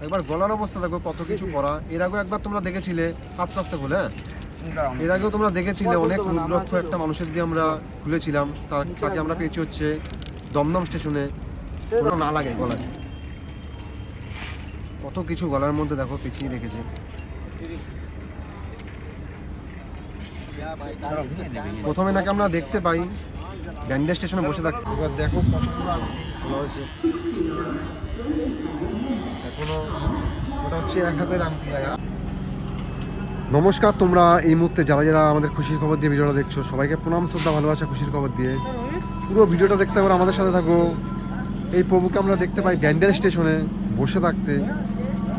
একবার গলার অবস্থা দেখো কত কিছু করা এর আগেও একবার তোমরা দেখেছিলে আস্তে আস্তে বলে হ্যাঁ? এর আগেও তোমরা দেখেছিলে অনেক রুদ্রক্ষ একটা মানুষের দিয়ে আমরা খুলেছিলাম তার তাকে আমরা পেয়েছি হচ্ছে দমদম স্টেশনে। কোনো না লাগে গলায়। কত কিছু গলার মধ্যে দেখো পেঁচিয়ে রেখেছে। প্রথমে নাকি আমরা দেখতে পাই ব্যান্ডেজ স্টেশনে বসে থাকতে। এবার দেখো কতগুলো খোলা হয়েছে। এখনও ওটা হচ্ছে এক হাতের নমস্কার, তোমরা এই মুহূর্তে যারা যারা আমাদের খুশির খবর দিয়ে ভিডিওটা দেখছ, সবাইকে প্রণাম, শ্রদ্ধা, ভালোবাসা, খুশির খবর দিয়ে। পুরো ভিডিওটা দেখতে পারো আমাদের সাথে থাকো। এই প্রভুকে আমরা দেখতে পাই ব্যান্ডেল স্টেশনে বসে থাকতে।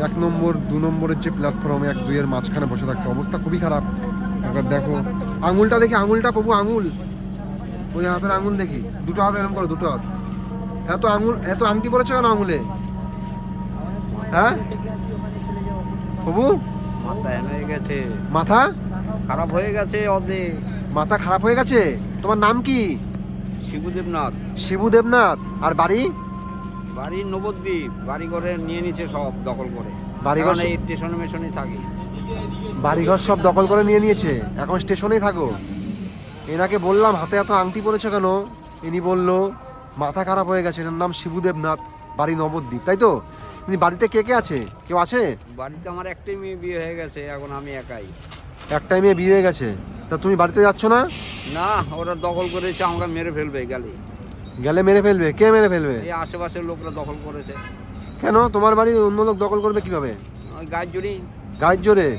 এক নম্বর, দু নম্বরের যে প্ল্যাটফর্ম এক দুইয়ের মাঝখানে বসে থাকতে। অবস্থা খুবই খারাপ। একবার দেখো। আঙুলটা দেখি, আঙুলটা প্রভু, আঙুল। ওই হাতের আঙুল দেখি। দুটো হাত এরকম করো, দুটো হাত। এত আঙুল এত আংটি পড়েছে কেন আঙুলে? হ্যাঁ? মাথা হ্যাং গেছে। মাথা? খারাপ হয়ে গেছে অর্ধেক। মাথা খারাপ হয়ে গেছে? তোমার নাম কি? শিবুদেবনাথ শিবু দেবনাথ। আর বাড়ি? বাড়ি নবদ্বীপ। বাড়ি করে নিয়ে নিচ্ছে সব দখল করে। বাড়িঘর এই স্টেশনে মেশনে থাকি। বাড়িঘর সব দখল করে নিয়ে নিয়েছে। এখন স্টেশনেই থাকো। এনাকে বললাম হাতে এত আংটি পড়েছে কেন? ইনি বলল মাথা খারাপ হয়ে গেছে এনার নাম শিবু দেবনাথ বাড়ি নবদ্বীপ তাই তো? বাড়িতে কে কে আছে? কেউ আছে? বাড়িতে আমার একটাই মেয়ে বিয়ে হয়ে গেছে এখন আমি একাই। একটাই মেয়ে বিয়ে হয়ে গেছে? তা তুমি বাড়িতে যাচ্ছ না? না ওরা দখল করেছে আমাকে মেরে ফেলবে গেলে। গেলে মেরে ফেলবে? কে মেরে ফেলবে? এই আশেপাশের লোকরা দখল করেছে। কেন? তোমার বাড়ি অন্য লোক দখল করবে কীভাবে? ওই গাছ জুড়ি। গায়ের জোরে?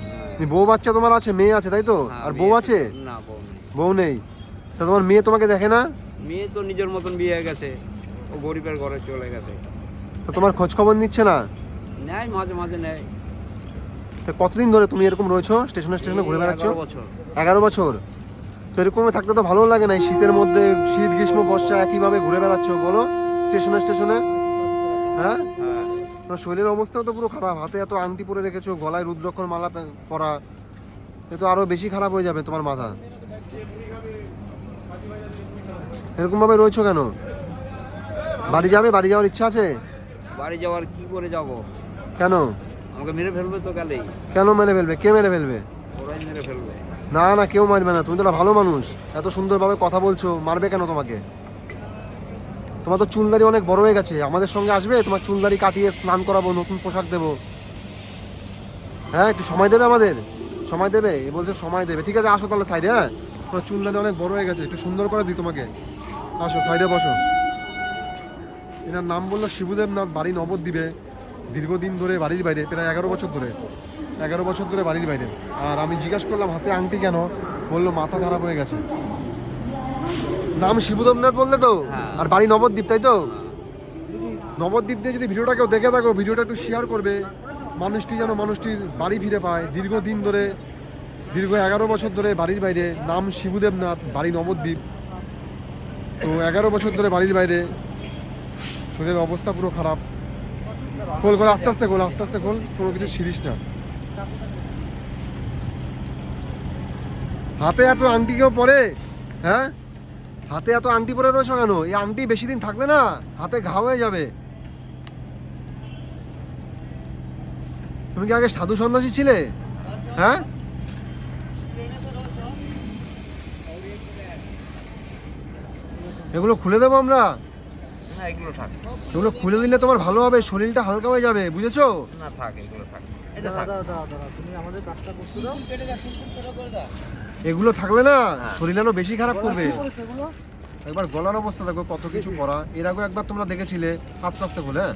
বউ বাচ্চা তোমার আছে মেয়ে আছে তাই তো? হ্যাঁ, আর বউ আছে। না বউ নেই। বউ নেই। তা তোমার মেয়ে তোমাকে দেখে না? মেয়ে তো নিজের মতন বিয়ে হয়ে গেছে ও গরিবের ঘরে চলে গেছে। তা তোমার খোঁজ খবর নিচ্ছে না? নেয় মাঝে মাঝে নেয়। তা কতদিন ধরে তুমি এরকম রয়েছো? স্টেশনে স্টেশনে ঘুরে বেড়াচ্ছ? এগারো বছর। তো এরকম থাকতে তো ভালো লাগে না শীতের মধ্যে শীত গ্রীষ্ম বর্ষা একইভাবে ঘুরে বেড়াচ্ছ বলো? স্টেশনে স্টেশনে? হ্যাঁ? হ্যাঁ। তোমার শরীরের অবস্থাও তো পুরো খারাপ হাতে এত আংটি পরে রেখেছো গলায় রুদ্রক্ষর মালা পরা এ তো আরও বেশি খারাপ হয়ে যাবে তোমার মাথা। এরকম ভাবে রয়েছো কেন? বাড়ি যাবে? বাড়ি যাওয়ার ইচ্ছা আছে? বাড়ি যাওয়ার কি করে যাব? কেন? আমাকে মেরে ফেলবে তো গেলেই কেন মেরে ফেলবে? কে মেরে ফেলবে? ওরাই মেরে ফেলবে। না না কেউ মারবে না। তুমি তো ভালো মানুষ। এত সুন্দরভাবে কথা বলছো। মারবে কেন তোমাকে? তোমার তো চুলদারি অনেক বড় হয়ে গেছে। আমাদের সঙ্গে আসবে তোমার চুলদারি কাটিয়ে স্নান করাবো নতুন পোশাক দেবো। হ্যাঁ একটু সময় দেবে আমাদের? সময় দেবে? এ বলছে সময় দেবে। ঠিক আছে আসো তাহলে সাইডে হ্যাঁ? তোমার চুলদারি অনেক বড় হয়ে গেছে। একটু সুন্দর করে দিই তোমাকে। আসো সাইডে বসো। এনার নাম বলল শিবুদেব নাথ বাড়ি নবদ্বীপে দীর্ঘদিন ধরে বাড়ির বাইরে প্রায় এগারো বছর ধরে। এগারো বছর ধরে বাড়ির বাইরে। আর আমি জিজ্ঞাসা করলাম হাতে আংটি কেন? বলল মাথা খারাপ হয়ে গেছে। নাম শিবুদেবনাথ বললে তো? হ্যাঁ। আর বাড়ি নবদ্বীপ তাই তো? নবদ্বীপ দিয়ে যদি ভিডিওটা কেউ দেখে থাকো ভিডিওটা একটু শেয়ার করবে। মানুষটি যেন মানুষটির বাড়ি ফিরে পায়। দীর্ঘদিন ধরে দীর্ঘ এগারো বছর ধরে বাড়ির বাইরে নাম শিবুদেবনাথ বাড়ি নবদ্বীপ। তো এগারো বছর ধরে বাড়ির বাইরে। শরীরের অবস্থা পুরো খারাপ। খোল খোল, আস্তে আস্তে খোল, আস্তে আস্তে খোল, কোনো কিছু ছিড়িস না। হাতে এত আংটি কেউ পরে? হ্যাঁ? হাতে এত আংটি পরে রয়েছো কেন? এই আংটি বেশি দিন থাকবে না? হাতে ঘা হয়ে যাবে। তুমি কি আগে সাধু সন্ন্যাসী ছিলে? হ্যাঁ? এগুলো খুলে দেবো আমরা? না এগুলো থাক। এগুলো খুলে দিলে তোমার ভালো হবে শরীরটা হালকা হয়ে যাবে বুঝেছ? না থাক এগুলো থাক। এগুলো থাকলে না হ্যাঁ। শরীর আরও বেশি খারাপ করবে। একবার গলার অবস্থা দেখো কত কিছু করা এর আগেও একবার তোমরা দেখেছিলে আস্তে আস্তে বলে হ্যাঁ?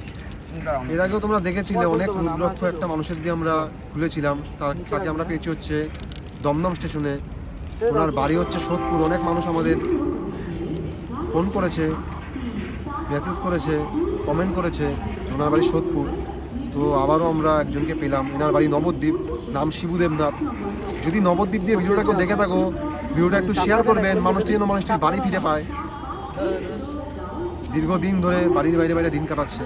এর আগেও তোমরা দেখেছিলে অনেক রুদ্রক্ষ একটা মানুষের দিয়ে আমরা খুলেছিলাম তার- তাকে আমরা পেয়েছি হচ্ছে দমদম স্টেশনে। ওনার বাড়ি হচ্ছে সোদপুর অনেক মানুষ আমাদের ফোন করেছে মেসেজ করেছে কমেন্ট করেছে ওনার বাড়ি সোদপুর। তো আবারও আমরা একজনকে পেলাম, এনার বাড়ি নবদ্বীপ, নাম শিবুদেবনাথ যদি নবদ্বীপ দিয়ে ভিডিওটা দেখে থাকো, ভিডিওটা একটু শেয়ার করবেন, মানুষটি যেন মানুষটির বাড়ি ফিরে পায়। দীর্ঘদিন ধরে বাড়ির বাইরে বাইরে দিন কাটাচ্ছে।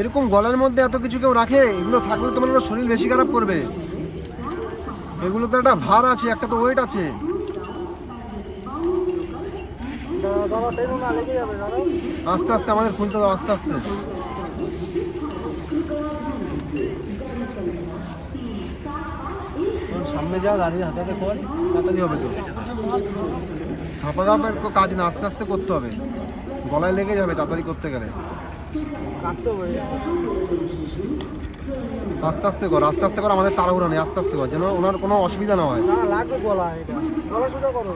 এরকম গলার মধ্যে এত কিছু কেউ রাখে, এগুলো থাকলে তোমার শরীর বেশি খারাপ করবে। এগুলো তো একটা ভার আছে, একটা তো ওয়েট আছে দাদা টেনো না লেগে যাবে দাদা আস্তে আস্তে, আমাদের খুলতে দাও, আস্তে আস্তে। সামনে যা, দাঁড়িয়ে হাতে কর তাড়াতাড়ি হবে তো। ধাপা ধাপের কাজ না, আস্তে আস্তে করতে হবে। গলায় লেগে যাবে তাড়াতাড়ি করতে গেলে। আস্তে আস্তে কর, আস্তে আস্তে কর, আমাদের তাড়াহুড়া নেই, আস্তে আস্তে কর, যেন ওনার কোনো অসুবিধা না হয়। লাগবে এটা। গলা সোজা করো।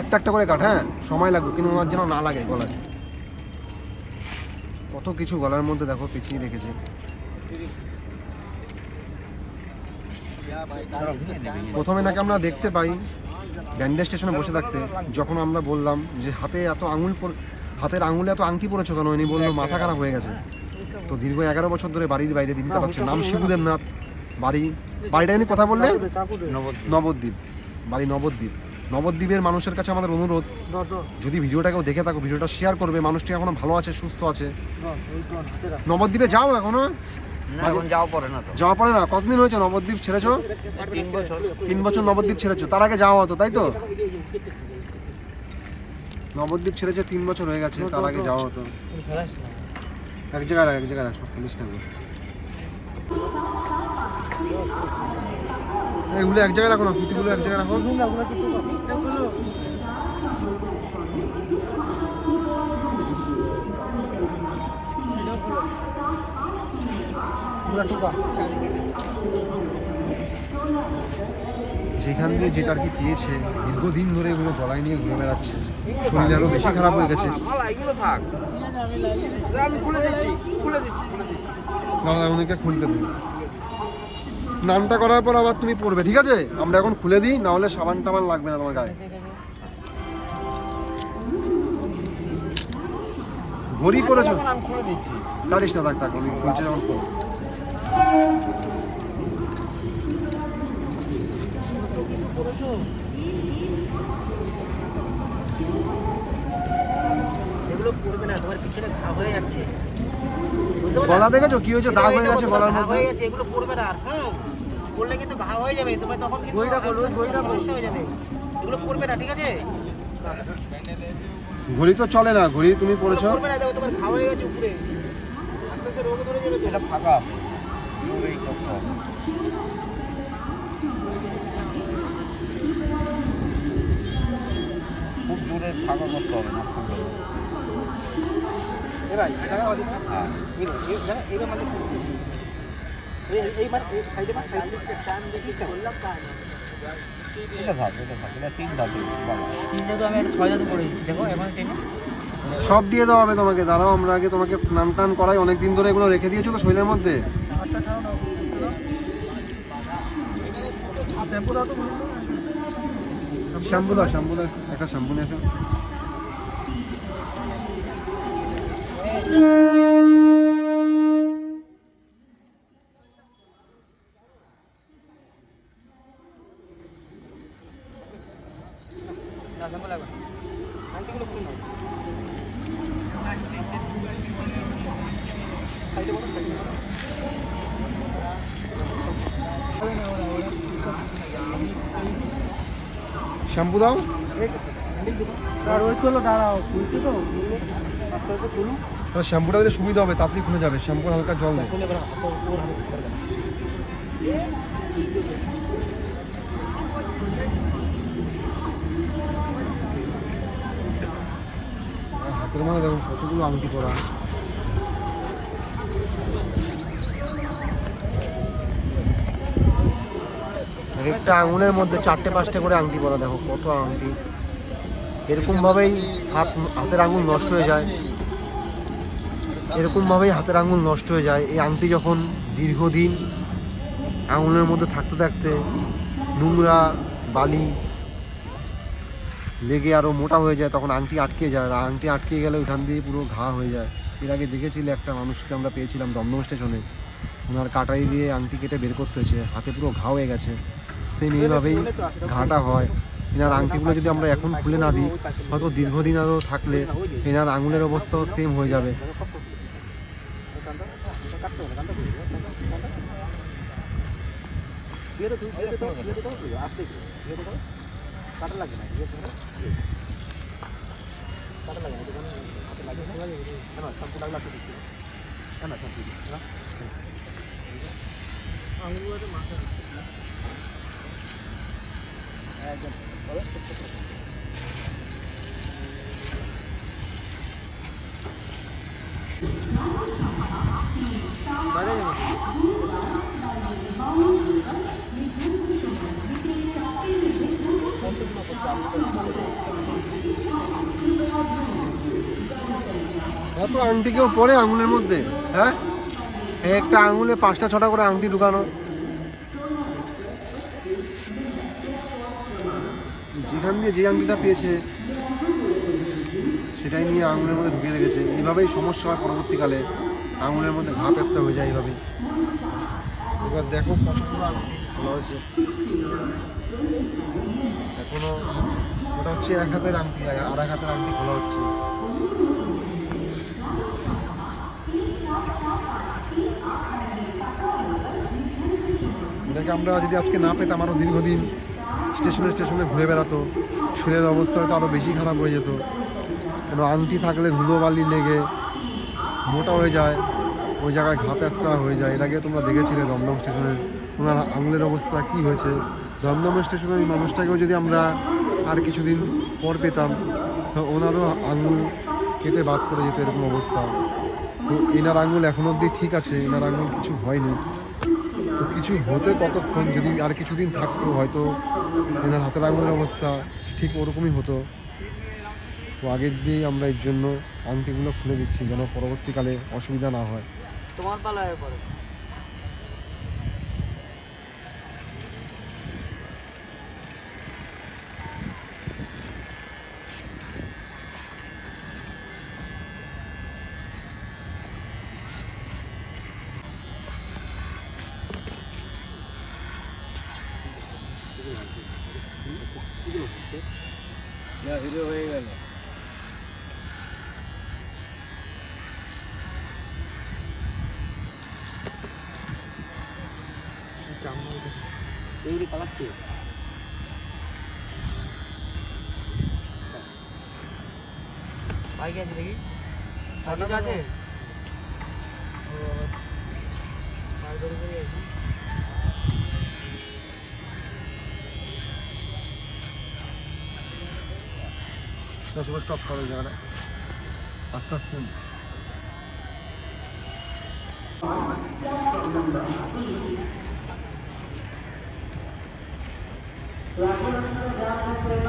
একটা একটা করে কাট হ্যাঁ? সময় লাগবে, কিন্তু ওনার যেন না লাগে গলায়। কত কিছু গলার মধ্যে দেখো পিছিয়ে রেখেছে প্রথমে নাকি আমরা দেখতে পাই, ব্যান্ডেজ স্টেশনে বসে থাকতে, যখন আমরা বললাম যে হাতে এত আঙুল হাতের আঙুলে এত আংটি পড়েছো কেন? উনি বলল, মাথা খারাপ হয়ে গেছে। তো দীর্ঘ এগারো বছর ধরে বাড়ির বাইরে দিনতে পারছে নাম শিবুদেব নাথ বাড়ি বাড়িটা নিয়ে কথা বললে? নবদ্বীপ। বাড়ি নবদ্বীপ। নবদ্বীপের মানুষের কাছে আমাদের অনুরোধ যদি ভিডিওটা কেউ দেখে থাকো ভিডিওটা শেয়ার করবে মানুষটি এখনও ভালো আছে সুস্থ আছে। নবদ্বীপে যাও এখনও? এখন যাওয়া পড়ে না কতদিন হয়েছে নবদ্বীপ ছেড়েছো? তিন বছর। নবদ্বীপ ছেড়েছো। তার আগে যাওয়া হতো তাই তো? নবদ্বীপ ছেড়েছে তিন বছর হয়ে গেছে তার আগে যাওয়া হতো। এক জায়গায় এক জায়গায় রাখ, না এগুলো। এক জায়গায় রাখো না পুঁতিগুলো এক জায়গায় রাখো। যেখান দিয়ে যেটা আর কি পেয়েছে দীর্ঘদিন ধরে এগুলো গলায় নিয়ে ঘুরে বেড়াচ্ছে। শরীর আরও বেশি খারাপ হয়ে গেছে। দাদা ওদেরকে খুলতে দিন স্নানটা করার পর আবার তুমি পড়বে ঠিক আছে? আমরা এখন খুলে দিই না হলে সাবান টাবান লাগবে না তোমার গায়ে। ঘড়ি করেছ কারিস না থাক থাক আমি খুলছে যখন? গলা দেখেছ? কি হয়েছে? দাগ হয়ে গেছে গলার মধ্যে? এগুলো পড়বে না আর হ্যাঁ। পড়লে কিন্তু ঘা হয়ে যাবে তোমার তখন কিন্তু আস্তে আস্তে গইটা সমস্যা হয়ে যাবে। এগুলো পড়বে না ঠিক আছে? ঘড়ি তো চলে না ঘড়ি তুমি পড়েছো? পড়বে না দেখো তোমার ঘা হয়ে গেছে উপরে। আস্তে আস্তে রোগ ধরে যাবে এটা ফাঁকা। খুব দূরে ফাঁকা করতে হবে না খুব দূরে। এ ভাই জায়গা বাদি থাক। এই রে, এই জায়গা এইবার মানে এই এই মানে এই সাইডে বা সাইডে স্ট্যান্ড বেশি করলাম তা এটা থাক এটা থাক এটা তিন ধাপ বাবা তো আমি একটা ছয় জাদু করে দিচ্ছি দেখো এখন টেনে সব দিয়ে দেওয়া হবে তোমাকে দাঁড়াও আমরা আগে তোমাকে স্নান টান করাই অনেক দিন ধরে এগুলো রেখে দিয়েছ তো শরীরের মধ্যে। শ্যাম্পু দাও শ্যাম্পু দাও একটা শ্যাম্পু নিয়ে শ্যাম্পু দাও। তাহলে শ্যাম্পুটা দিলে সুবিধা হবে তাড়াতাড়ি খুলে যাবে শ্যাম্পু হালকা জল দেয় হাতের মধ্যে দেখুন কতগুলো আংটি করা একটা আঙুলের মধ্যে চারটে পাঁচটা করে আংটি পরা, দেখো কত আংটি। এরকমভাবেই হাত, হাতের আঙুল নষ্ট হয়ে যায়। এরকমভাবেই হাতের আঙুল নষ্ট হয়ে যায়। এই আংটি যখন দীর্ঘদিন আঙুলের মধ্যে থাকতে থাকতে নোংরা, বালি লেগে আরও মোটা হয়ে যায়, তখন আংটি আটকে যায়। আর আংটি আটকে গেলে ওইখান দিয়ে পুরো ঘা হয়ে যায়। এর আগে দেখেছিলে একটা মানুষকে আমরা পেয়েছিলাম দমদম স্টেশনে। ওনার কাটাই দিয়ে আংটি কেটে বের করতে হয়েছে। হাতে পুরো ঘা হয়ে গেছে। সেম এইভাবেই ঘাটা হয়। এনার আংটিগুলো যদি আমরা এখন খুলে না দিই, হয়তো দীর্ঘদিন আরও থাকলে এনার আঙুলের অবস্থাও সেম হয়ে যাবে। আঙুলগুলোতে মাথা একদম বলো বাইরে যাব এত আংটি কেউ পরে আঙুলের মধ্যে হ্যাঁ? একটা আঙুলে পাঁচটা ছটা করে আংটি ঢুকানো। যেখান দিয়ে যে আংটিটা পেয়েছে, সেটাই নিয়ে আঙুলের মধ্যে ঢুকিয়ে রেখেছে। এইভাবেই সমস্যা হয় পরবর্তীকালে। আঙুলের মধ্যে ঘা পেস্তা হয়ে যায় এইভাবেই এবার দেখো কতগুলো খোলা হয়েছে। এখনও ওটা হচ্ছে এক হাতের আংটি, আর এক হাতের আংটি খোলা হচ্ছে। এটাকে আমরা যদি আজকে না পেতাম আরও দীর্ঘদিন স্টেশনে স্টেশনে ঘুরে বেড়াতো। শরীরের অবস্থা হয়তো আরও বেশি খারাপ হয়ে যেত। কেন আংটি থাকলে ধুলো বালি লেগে মোটা হয়ে যায়, ওই জায়গায় ঘা প্যাঁচটা হয়ে যায়। এর আগে তোমরা দেখেছিলে দমদম স্টেশনের ওনার আঙুলের অবস্থা কী হয়েছে। দমদম স্টেশনের ওই মানুষটাকেও যদি আমরা আর কিছুদিন পর পেতাম, তো ওনারও আঙুল কেটে বাদ করে যেত এরকম অবস্থা। তো এনার আঙুল এখন অবধি ঠিক আছে, এনার আঙুল কিছু হয়নি। তো কিছু হতে কতক্ষণ, যদি আর কিছুদিন থাকতো, হয়তো এনার হাতের আঙুলের অবস্থা ঠিক ওরকমই হতো। তো আগের দিয়েই আমরা এর জন্য আংটিগুলো খুলে দিচ্ছি যেন পরবর্তীকালে অসুবিধা না হয়। তোমার পালায় পরে। 야, 이리 와, 이거. 진짜 안 먹어. 여기 따갔지? 아이게 하지, 되게? 자기 자세. আছে স্টপ করো জায়গাটা। আস্তে আস্তে।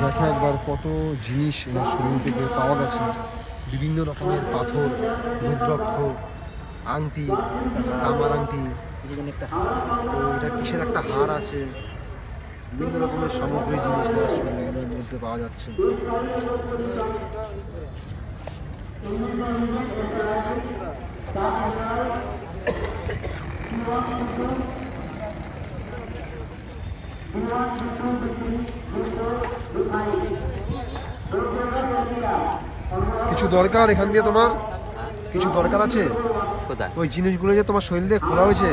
দেখো একবার কত জিনিস এনার শরীর থেকে পাওয়া গেছে। বিভিন্ন রকমের পাথর রুদ্রাক্ষ আংটি তামার আংটি। তো এটা কিসের একটা হার আছে? বিভিন্ন রকমের সামগ্রী জিনিস মধ্যে পাওয়া যাচ্ছে। কিছু দরকার এখান দিয়ে তোমার? কিছু দরকার আছে? ওই জিনিসগুলো যে তোমার শরীরে খোলা হয়েছে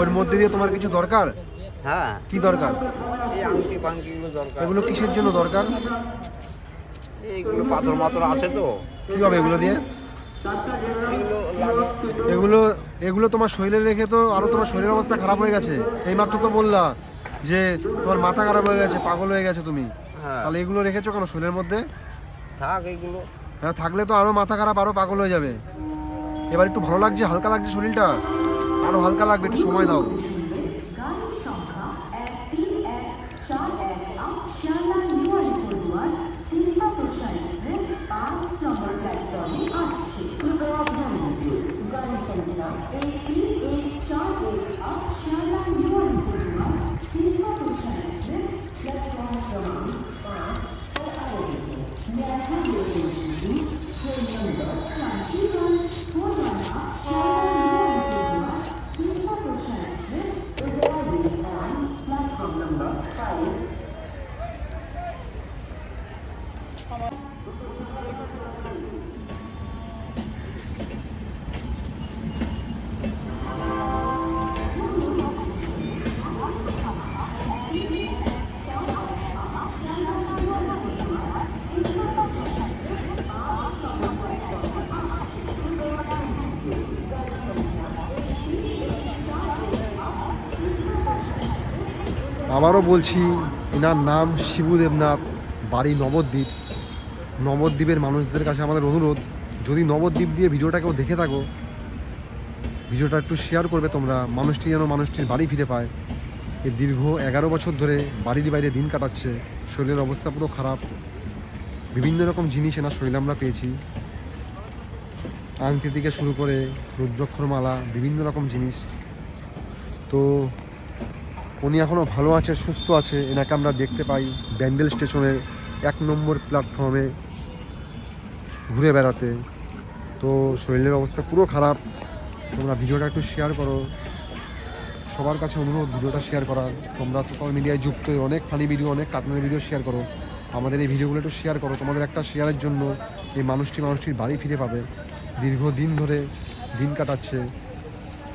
ওর মধ্যে দিয়ে তোমার কিছু দরকার? হ্যাঁ। কি দরকার? এই আংটি ফাংটিগুলো দরকার। এগুলো কিসের জন্য দরকার? এইগুলো পাথর মাথর আছে তো। কি হবে এগুলো দিয়ে? এগুলো এগুলো এগুলো তোমার শরীরে রেখে তো আরও তোমার শরীরের অবস্থা খারাপ হয়ে গেছে। এইমাত্র তো বললা যে তোমার মাথা খারাপ হয়ে গেছে পাগল হয়ে গেছে তুমি। হ্যাঁ। তাহলে এগুলো রেখেছো কেন শরীরের মধ্যে? থাক এইগুলো হ্যাঁ থাকলে তো আরও মাথা খারাপ আরও পাগল হয়ে যাবে। এবার একটু ভালো লাগছে হালকা লাগছে শরীরটা? আরও হালকা লাগবে একটু সময় দাও। আবারও বলছি, এনার নাম শিবু দেবনাথ, বাড়ি নবদ্বীপ। নবদ্বীপের মানুষদের কাছে আমাদের অনুরোধ, যদি নবদ্বীপ দিয়ে ভিডিওটা কেউ দেখে থাকো, ভিডিওটা একটু শেয়ার করবে তোমরা, মানুষটি যেন মানুষটির বাড়ি ফিরে পায়। এ দীর্ঘ এগারো বছর ধরে বাড়ির বাইরে দিন কাটাচ্ছে, শরীরের অবস্থা পুরো খারাপ। বিভিন্ন রকম জিনিস এনার শরীরে আমরা পেয়েছি। আংটি থেকে শুরু করে রুদ্রক্ষরমালা, বিভিন্ন রকম জিনিস। তো উনি এখনও ভালো আছে, সুস্থ আছে, এনাকে আমরা দেখতে পাই ব্যান্ডেল স্টেশনের এক নম্বর প্ল্যাটফর্মে ঘুরে বেড়াতে। তো শরীরের অবস্থা পুরো খারাপ। তোমরা ভিডিওটা একটু শেয়ার করো। সবার কাছে অনুরোধ, ভিডিওটা শেয়ার করার। তোমরা সোশ্যাল মিডিয়ায় যুক্ত অনেক ফানি ভিডিও অনেক কার্টুনের ভিডিও শেয়ার করো। আমাদের এই ভিডিওগুলো একটু শেয়ার করো। তোমাদের একটা শেয়ারের জন্য এই মানুষটি মানুষটির বাড়ি ফিরে পাবে। দীর্ঘদিন ধরে দিন কাটাচ্ছে।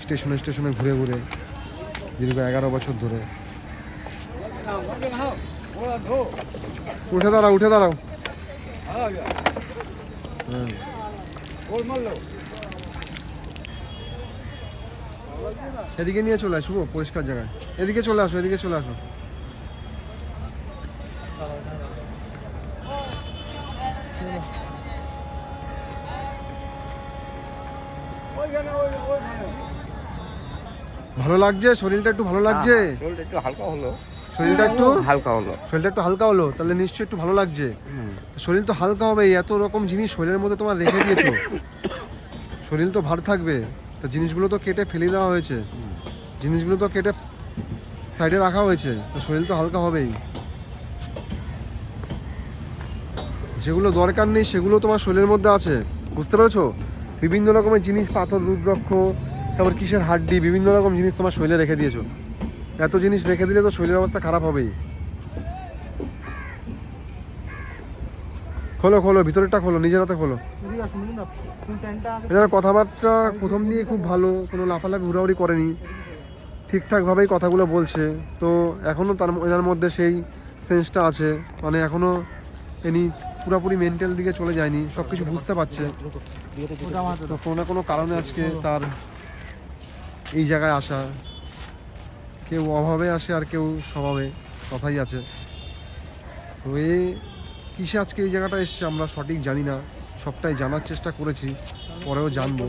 স্টেশনে স্টেশনে ঘুরে ঘুরে। দীর্ঘ এগারো বছর ধরে। উঠে দাঁড়াও উঠে দাঁড়াও। এদিকে নিয়ে চলে আসব পরিষ্কার জায়গায়। এদিকে চলে আসো, এদিকে চলে আসো। ভালো লাগছে? শরীরটা একটু ভালো লাগছে? শরীরটা একটু হালকা হলো। শরীরটা একটু? হালকা হলো। শরীরটা একটু হালকা হলো? তাহলে নিশ্চয়ই একটু ভালো লাগছে। শরীর তো হালকা হবে এত রকম জিনিস শরীরের মধ্যে তোমার রেখে দিয়েছ। শরীর তো ভার থাকবে। তো জিনিসগুলো তো কেটে ফেলে দেওয়া হয়েছে। জিনিসগুলো তো কেটে সাইডে রাখা হয়েছে। তো শরীর তো হালকা হবেই। যেগুলো দরকার নেই সেগুলো তোমার শরীরের মধ্যে আছে। বুঝতে পেরেছ? বিভিন্ন রকমের জিনিস পাথর রুদ্রক্ষ তারপর কিসের হাড্ডি, বিভিন্ন রকম জিনিস তোমার শরীরে রেখে দিয়েছ। এত জিনিস রেখে দিলে তো শরীরের অবস্থা খারাপ হবেই। খোলো খোলো, ভিতরেরটা খোলো, নিজের হাতে খোলো। এনার কথাবার্তা প্রথম দিয়ে খুব ভালো, কোনো লাফালাফি ঘোরাঘুরি করেনি। ঠিকঠাকভাবেই কথাগুলো বলছে। তো এখনও তার এনার মধ্যে সেই সেন্সটা আছে। মানে এখনও এনি পুরোপুরি মেন্টাল দিকে চলে যায়নি সব কিছু বুঝতে পারছে। তো কোনো না কোনো কারণে আজকে তার এই জায়গায় আসা। কেউ অভাবে আসে আর কেউ স্বভাবে, কথাই আছে। তো এ কিসে আজকে এই জায়গাটা এসছে আমরা সঠিক জানি না। সবটাই জানার চেষ্টা করেছি, পরেও জানব।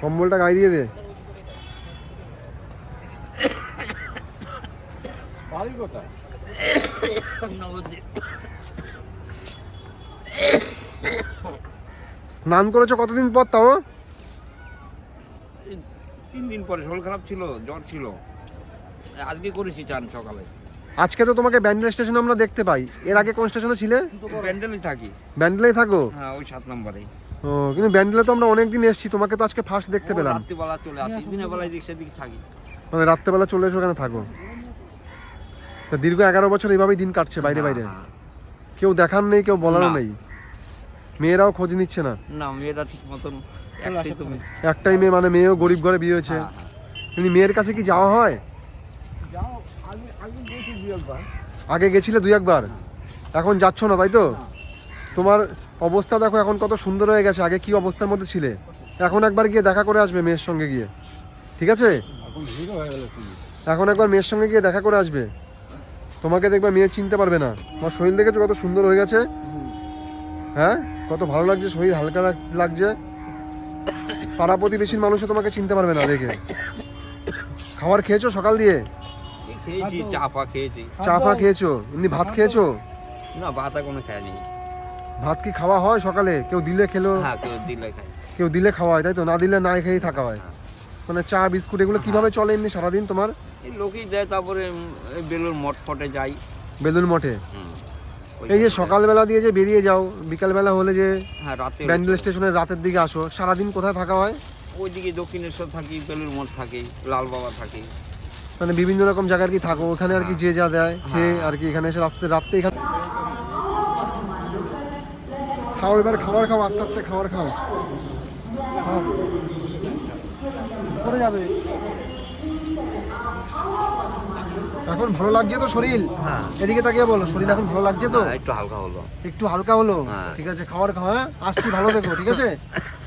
কম্বলটা লাগছে দিয়ে প্যান্টটা বাড়ি কোথায়? স্নান করেছ কতদিন পর তাও? তিন দিন পরে শরীর খারাপ ছিল জ্বর ছিল। আজকে করেছি চান সকালে। আজকে তো তোমাকে ব্যান্ডেল স্টেশনে আমরা দেখতে পাই। এর আগে কোন স্টেশনে ছিলে? ব্যান্ডেলে থাকি। ব্যান্ডেলেই থাকো? হ্যাঁ ওই সাত নম্বরে। ও কিন্তু ব্যান্ডেলে তো আমরা অনেকদিন এসেছি তোমাকে তো আজকে ফার্স্ট দেখতে পেলাম। রাত্রিবেলা চলে আসি দিনের বেলায় দেখছি দিকে থাকি। মানে রাত্রেবেলা চলে এসো ওখানে থাকো। তা দীর্ঘ এগারো বছর এইভাবেই দিন কাটছে বাইরে বাইরে। কেউ দেখার নেই কেউ বলারও নেই। মেয়েরাও খোঁজ নিচ্ছে না। না মেয়েরা ঠিক মতন একটাই মেয়ে। মানে মেয়েও গরিব ঘরে বিয়ে হয়েছে। হ্যাঁ। কিন্তু মেয়ের কাছে কি যাওয়া হয়? আগে গেছিলে দুই একবার? এখন যাচ্ছ না তাই তো? তোমার অবস্থা দেখো এখন কত সুন্দর হয়ে গেছে। আগে কি অবস্থার মধ্যে ছিলে? এখন একবার গিয়ে দেখা করে আসবে মেয়ের সঙ্গে গিয়ে। ঠিক আছে? এখন একবার মেয়ের সঙ্গে গিয়ে দেখা করে আসবে। তোমাকে দেখবে মেয়ে চিনতে পারবে না। তোমার শরীর দেখেছ কত সুন্দর হয়ে গেছে? হ্যাঁ? কত ভালো লাগছে শরীর হালকা লাগছে। পাড়া প্রতিবেশীর মানুষও তোমাকে চিনতে পারবে না দেখে। খাবার খেয়েছো সকাল দিয়ে? খেয়েছি চা ফা খেয়েছি। চা ফা খেয়েছো? এমনি ভাত খেয়েছো? না ভাত কোনো খায়নি ভাত কি খাওয়া হয় সকালে? কেউ দিলে খেলো? হ্যাঁ কেউ দিলে কেউ দিলে খাওয়া হয় তাই তো? না দিলে না খেয়েই থাকা হয়। মানে চা বিস্কুট এগুলো কীভাবে চলে এমনি সারাদিন তোমার? এই লোকেই দেয় তারপরে এই বেলুর মঠ ফটে যাই। বেলুন মঠে? হুম। এই যে সকালবেলা দিয়ে যে বেরিয়ে যাও বিকালবেলা হলে যে হ্যাঁ রাতে ব্যান্ডেল স্টেশনের রাতের দিকে আসো সারাদিন কোথায় থাকা হয়? ওইদিকে দক্ষিণেশ্বর থাকি বেলুর মঠ থাকি লাল বাবা থাকি। মানে বিভিন্ন রকম জায়গায় আর কি থাকো ওখানে আর কি যে যা দেয় খেয়ে হ্যাঁ। আর কি এখানে এসে রাত্রে রাত্রে এখানে খাও এবার খাবার খাও আস্তে আস্তে খাবার খাও। পরে যাবে। এখন ভালো লাগছে তো শরীর? হ্যাঁ। এদিকে তাকিয়ে বলো শরীর এখন ভালো লাগছে তো? হ্যাঁ, একটু হালকা হলো। একটু হালকা হলো? হ্যাঁ। ঠিক আছে খাওয়ার খাওয়া? আসছি ভালো দেখো ঠিক আছে?